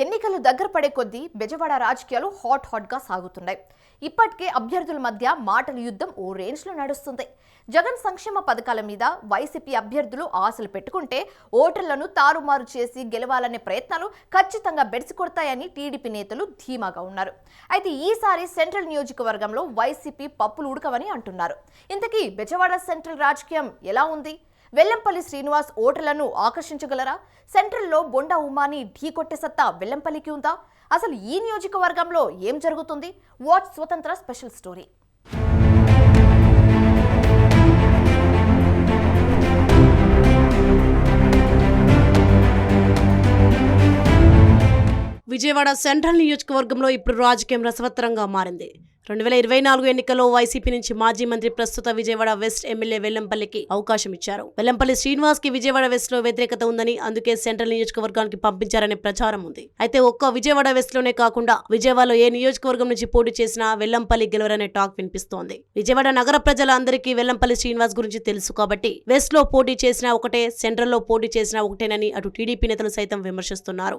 ఎన్నికలు దగ్గర పడే కొద్దీ బెజవాడ రాజకీయాలు హాట్ హాట్గా సాగుతున్నాయి. ఇప్పటికే అభ్యర్థుల మధ్య మాటల యుద్ధం ఓ రేంజ్లో నడుస్తుంది. జగన్ సంక్షేమ పథకాల మీద వైసీపీ అభ్యర్థులు ఆశలు పెట్టుకుంటే ఓటర్లను తారుమారు చేసి గెలవాలనే ప్రయత్నాలు ఖచ్చితంగా బెడిసి కొడతాయని టీడీపీ నేతలు ధీమాగా ఉన్నారు. అయితే ఈసారి సెంట్రల్ నియోజకవర్గంలో వైసీపీ పప్పులు ఉడకవని అంటున్నారు. ఇంతకీ బెజవాడ సెంట్రల్ రాజకీయం ఎలా ఉంది? వెల్లంపల్లి శ్రీనివాస్ ఓటర్లను ఆకర్షించగలరా? సెంట్రల్లో బొండా ఉమాని ఢీ కొట్టే సత్తా వెల్లంపల్లికి ఉందా? అసలు ఈ నియోజకవర్గంలో ఏం జరుగుతుంది? వాచ్ స్వతంత్ర స్పెషల్ స్టోరీ. విజయవాడ సెంట్రల్ నియోజకవర్గంలో ఇప్పుడు రాజకీయం రసవత్తరంగా మారింది. రెండు వేల ఇరవై నాలుగు ఎన్నికల్లో వైసీపీ నుంచి మాజీ మంత్రి ప్రస్తుత విజయవాడ వెస్ట్ ఎమ్మెల్యే వెల్లంపల్లికి అవకాశం ఇచ్చారు. వెల్లంపల్లి శ్రీనివాస్కి విజయవాడ వెస్ట్లో వ్యతిరేకత ఉందని అందుకే సెంట్రల్ నియోజకవర్గానికి పంపించారనే ప్రచారం ఉంది. అయితే ఒక్క విజయవాడ వెస్ట్లోనే కాకుండా విజయవాడలో ఏ నియోజకవర్గం నుంచి పోటీ చేసినా వెల్లంపల్లి గెలవరనే టాక్ వినిపిస్తోంది. విజయవాడ నగర ప్రజల అందరికీ వెల్లంపల్లి శ్రీనివాస్ గురించి తెలుసు కాబట్టి వెస్ట్లో పోటీ చేసినా ఒకటే సెంట్రల్లో పోటీ చేసినా ఒకటేనని అటు టీడీపీ నేతలు సైతం విమర్శిస్తున్నారు.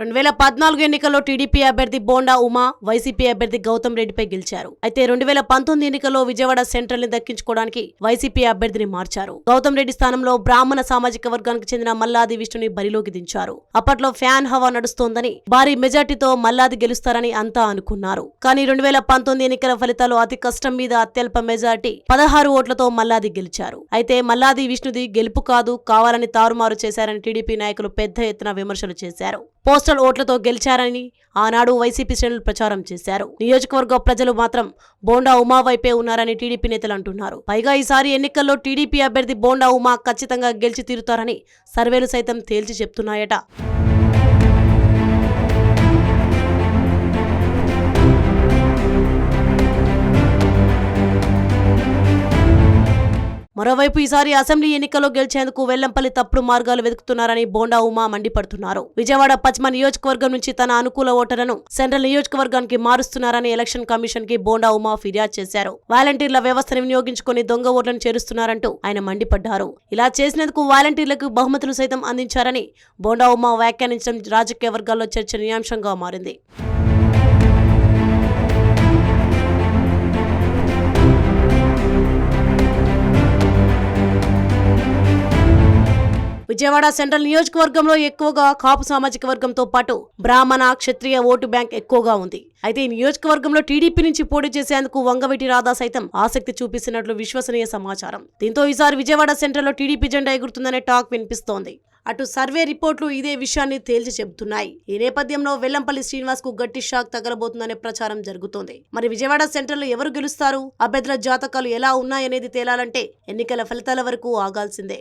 రెండు వేల పద్నాలుగు ఎన్నికల్లో టీడీపీ అభ్యర్థి బోండా ఉమా వైసీపీ అభ్యర్థి గౌతమ్ రెడ్డిపై గెలిచారు. అయితే రెండు వేల పంతొమ్మిది ఎన్నికల్లో విజయవాడ సెంట్రల్ని దక్కించుకోవడానికి వైసీపీ అభ్యర్థిని మార్చారు. గౌతమ్ రెడ్డి స్థానంలో బ్రాహ్మణ సామాజిక వర్గానికి చెందిన మల్లాది విష్ణుని బరిలోకి దించారు. అప్పట్లో ఫ్యాన్ హవా నడుస్తోందని భారీ మెజార్టీతో మల్లాది గెలుస్తారని అంతా అనుకున్నారు. కానీ రెండు వేల పంతొమ్మిది ఎన్నికల ఫలితాలు అతి కష్టం మీద అత్యల్ప మెజార్టీ పదహారు ఓట్లతో మల్లాది గెలిచారు. అయితే మల్లాది విష్ణుది గెలుపు కాదు కావాలని తారుమారు చేశారని టీడీపీ నాయకులు పెద్ద ఎత్తున విమర్శలు చేశారు. పోస్టల్ ఓట్లతో గెలిచారని ఆనాడు వైసీపీ శ్రేణులు ప్రచారం చేశారు. నియోజకవర్గ ప్రజలు మాత్రం బోండా ఉమా వైపే ఉన్నారని టీడీపీ నేతలు అంటున్నారు. పైగా ఈసారి ఎన్నికల్లో టీడీపీ అభ్యర్థి బోండా ఉమా ఖచ్చితంగా గెలిచి తీరుతారని సర్వేలు సైతం తేల్చి చెప్తున్నాయట. మరోవైపు ఈసారి అసెంబ్లీ ఎన్నికల్లో గెలిచేందుకు వెల్లంపల్లి తప్పుడు మార్గాలు వెతుకుతున్నారని బోండా ఉమా మండిపడుతున్నారు. విజయవాడ పశ్చిమ నియోజకవర్గం నుంచి తన అనుకూల ఓటర్లను సెంట్రల్ నియోజకవర్గానికి మారుస్తున్నారని ఎలక్షన్ కమిషన్కి బోండా ఉమా ఫిర్యాదు చేశారు. వాలంటీర్ల వ్యవస్థను వినియోగించుకుని దొంగ ఓట్లను చేరుస్తున్నారంటూ ఆయన మండిపడ్డారు. ఇలా చేసినందుకు వాలంటీర్లకు బహుమతులు సైతం అందించారని బోండా ఉమా వ్యాఖ్యానించడం రాజకీయ వర్గాల్లో చర్చనీయాంశంగా మారింది. విజయవాడ సెంట్రల్ నియోజకవర్గంలో ఎక్కువగా కాపు సామాజిక వర్గంతో పాటు బ్రాహ్మణ క్షత్రియ ఓటు బ్యాంక్ ఎక్కువగా ఉంది. అయితే ఈ నియోజకవర్గంలో టీడీపీ నుంచి పోటీ చేసేందుకు వంగవీటి రాధా సైతం ఆసక్తి చూపిస్తున్నట్లు విశ్వసనీయ సమాచారం. దీంతో ఈసారి విజయవాడ సెంట్రల్లో టీడీపీ జెండా ఎగురుతుందనే టాక్ వినిపిస్తోంది. అటు సర్వే రిపోర్ట్లు ఇదే విషయాన్ని తేల్చి చెబుతున్నాయి. ఈ నేపథ్యంలో వెల్లంపల్లి శ్రీనివాస్కు గట్టి షాక్ తగలబోతుందనే ప్రచారం జరుగుతోంది. మరి విజయవాడ సెంట్రల్ ఎవరు గెలుస్తారు? అభ్యర్థుల జాతకాలు ఎలా ఉన్నాయనేది తేలాలంటే ఎన్నికల ఫలితాల వరకు ఆగాల్సిందే.